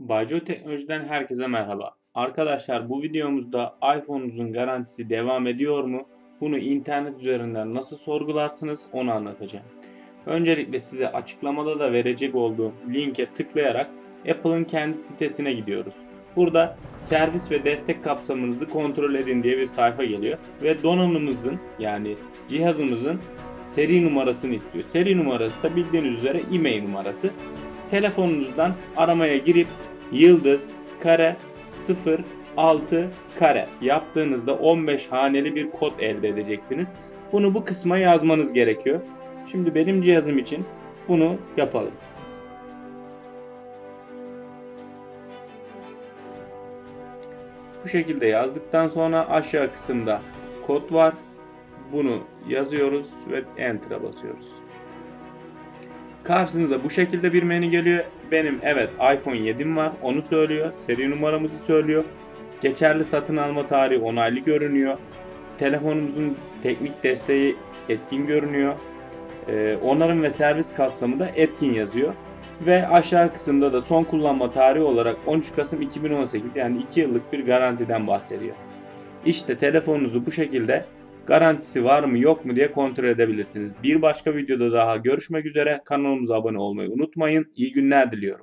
Baco Teknoloji'den herkese merhaba. Arkadaşlar bu videomuzda iPhone'unuzun garantisi devam ediyor mu? Bunu internet üzerinden nasıl sorgularsınız onu anlatacağım. Öncelikle size açıklamada da verecek olduğum linke tıklayarak Apple'ın kendi sitesine gidiyoruz. Burada servis ve destek kapsamınızı kontrol edin diye bir sayfa geliyor ve donanımımızın yani cihazımızın seri numarasını istiyor. Seri numarası da bildiğiniz üzere e-mail numarası. Telefonunuzdan aramaya girip yıldız kare 0 6 kare yaptığınızda 15 haneli bir kod elde edeceksiniz. Bunu bu kısma yazmanız gerekiyor. Şimdi benim cihazım için bunu yapalım. Bu şekilde yazdıktan sonra aşağı kısımda kod var. Bunu yazıyoruz ve Enter'a basıyoruz. Karşınıza bu şekilde bir menü geliyor. Benim evet iPhone 7'm var. Onu söylüyor. Seri numaramızı söylüyor. Geçerli satın alma tarihi onaylı görünüyor. Telefonumuzun teknik desteği etkin görünüyor. Ee, onarım ve servis kapsamı da etkin yazıyor. Ve aşağı kısımda da son kullanma tarihi olarak 13 Kasım 2018 yani 2 yıllık bir garantiden bahsediyor. İşte telefonunuzu bu şekilde garantisi var mı yok mu diye kontrol edebilirsiniz. Bir başka videoda daha görüşmek üzere. Kanalımıza abone olmayı unutmayın. İyi günler diliyorum.